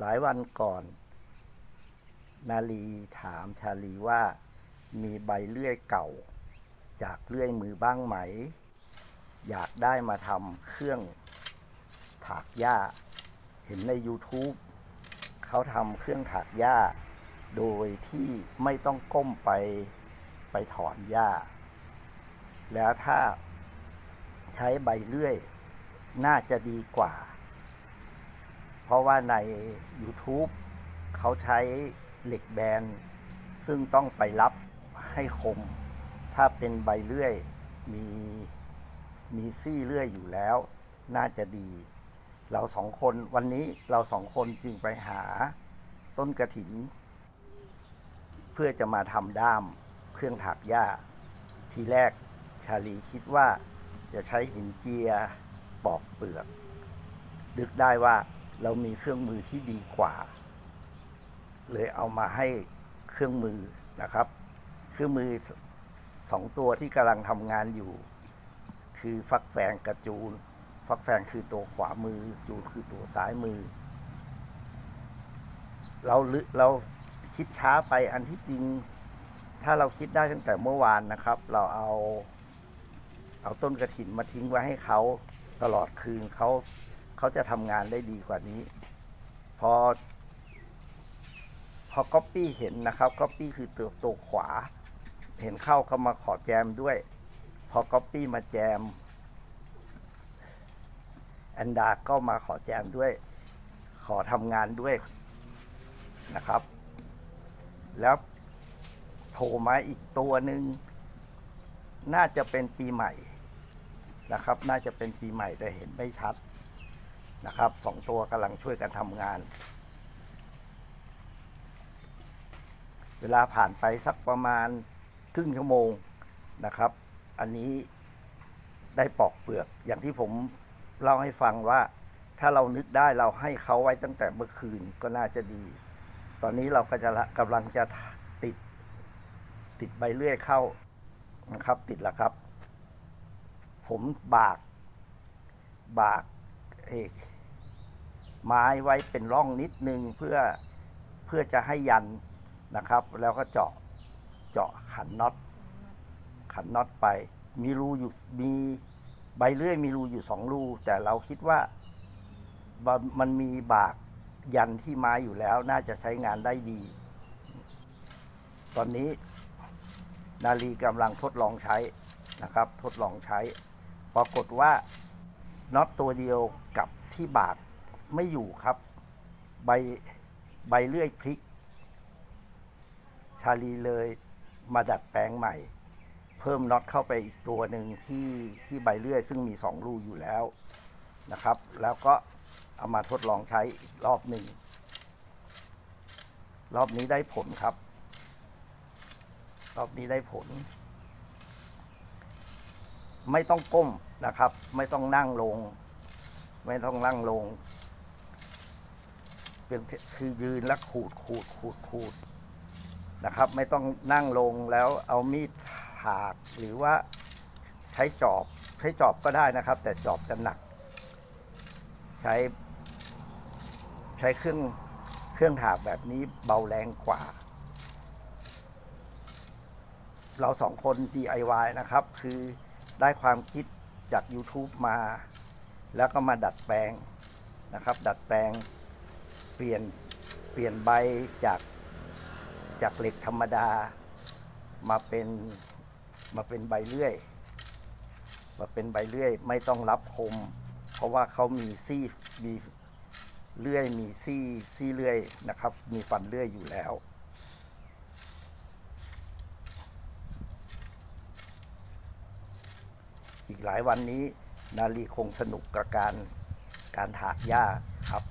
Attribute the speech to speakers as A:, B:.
A: หลายวันก่อน นาลีถามชาลีว่า มีใบเลื่อยเก่า จากเลื่อยมือบ้างไหม อยากได้มาทำเครื่องถากหญ้า เห็นใน YouTube เขาทำเครื่องถากหญ้า โดยที่ไม่ต้องก้มไปไปถอนหญ้า แล้วถ้าใช้ใบเลื่อย น่าจะดีกว่า เพราะว่าใน YouTube เขาใช้เหล็กแบน ซึ่งต้องไปรับให้คม ถ้าเป็นใบเลื่อยมีมีซี่เลื่อยอยู่แล้ว น่าจะดี เราสองคนวันนี้เราสองคนจึงไปหาต้นกระถิน เพื่อจะมาทำด้ามเครื่องถักหญ้า ทีแรกชาลีคิดว่าจะใช้หินเจียปอกเปลือกดึกได้ว่า เรามีเครื่องมือที่ดีกว่า เลยเอามาให้เครื่องมือนะครับ เครื่องมือสองตัวที่กำลังทำงานอยู่ คือฟักแฟงกับจูน ฟักแฟงคือตัวขวามือ จูนคือตัวซ้ายมือ เราลึเราคิดช้าไปอันที่จริง ถ้าเราคิดได้ตั้งแต่เมื่อวานนะครับ เราเอา เอาต้นกระถินมาทิ้งไว้ให้เขาตลอดคืนเขา เขาจะทำงานได้ดีกว่านี้ พอ พอก๊อปปี้เห็นนะครับก๊อปปี้คือตัวตัวขวา เห็นเข้าก็มาขอแจมด้วย พอก๊อปปี้มาแจมแอนดาก็มาขอแจมด้วย ขอทำงานด้วยนะครับ แล้วโผล่มาอีกตัวหนึ่งน่าจะเป็นปีใหม่นะครับ น่าจะเป็นปีใหม่แต่เห็นไม่ชัด นะครับสองตัวกำลังช่วยกันทำงาน เวลาผ่านไปสักประมาณครึ่งชั่วโมงนะครับ อันนี้ได้ปอกเปลือกอย่างที่ผมเล่าให้ฟังว่าถ้าเรานึกได้เราให้เขาไว้ตั้งแต่เมื่อคืนก็น่าจะดี ตอนนี้เราก็จะกำลังจะติดติดใบเลื่อยเข้านะครับ ติดแล้วครับ ผมบาก บากเอก ไม้ไว้เป็นร่องนิดนึงเพื่อเพื่อจะให้ยันนะครับ แล้วก็เจาะเจาะขันน็อตขันน็อตไป มีรูอยู่มีใบเลื่อยมีรูอยู่สองรู แต่เราคิดว่ามันมีบากยันที่ไม้อยู่แล้ว น่าจะใช้งานได้ดี ตอนนี้นาลีกำลังทดลองใช้นะครับ ทดลองใช้ ปรากฏว่าน็อตตัวเดียวกับที่บาก ไม่อยู่ครับ ใบใบเลื่อยพลิก ชาลีเลยมาดัดแปลงใหม่ เพิ่มน็อตเข้าไปอีกตัวหนึ่งที่ที่ใบเลื่อย ซึ่งมีสองรูอยู่แล้วนะครับ แล้วก็เอามาทดลองใช้อีกรอบหนึ่ง รอบนี้ได้ผลครับ รอบนี้ได้ผล ไม่ต้องก้มนะครับ ไม่ต้องนั่งลง ไม่ต้องนั่งลง เป็นคือยืนแล้วขูดขูดขูดขูดนะครับ ไม่ต้องนั่งลงแล้วเอามีดถากหรือว่าใช้จอบใช้จอบก็ได้นะครับ แต่จอบจะหนัก ใช้ใช้เครื่องเครื่องถากแบบนี้เบาแรงกว่า เราสองคน DIY นะครับ คือได้ความคิดจาก YouTube มา แล้วก็มาดัดแปลงนะครับ ดัดแปลง เปลี่ยนเปลี่ยนใบจากจากเหล็กธรรมดา มาเป็นมาเป็นใบเลื่อย มาเป็นใบเลื่อยไม่ต้องรับคม เพราะว่าเขามีซี่มีเลื่อยมีซี่ซี่เลื่อยนะครับ มีฟันเลื่อยอยู่แล้วอีกหลายวันนี้นาลีคงสนุกกับการการถากหญ้าครับ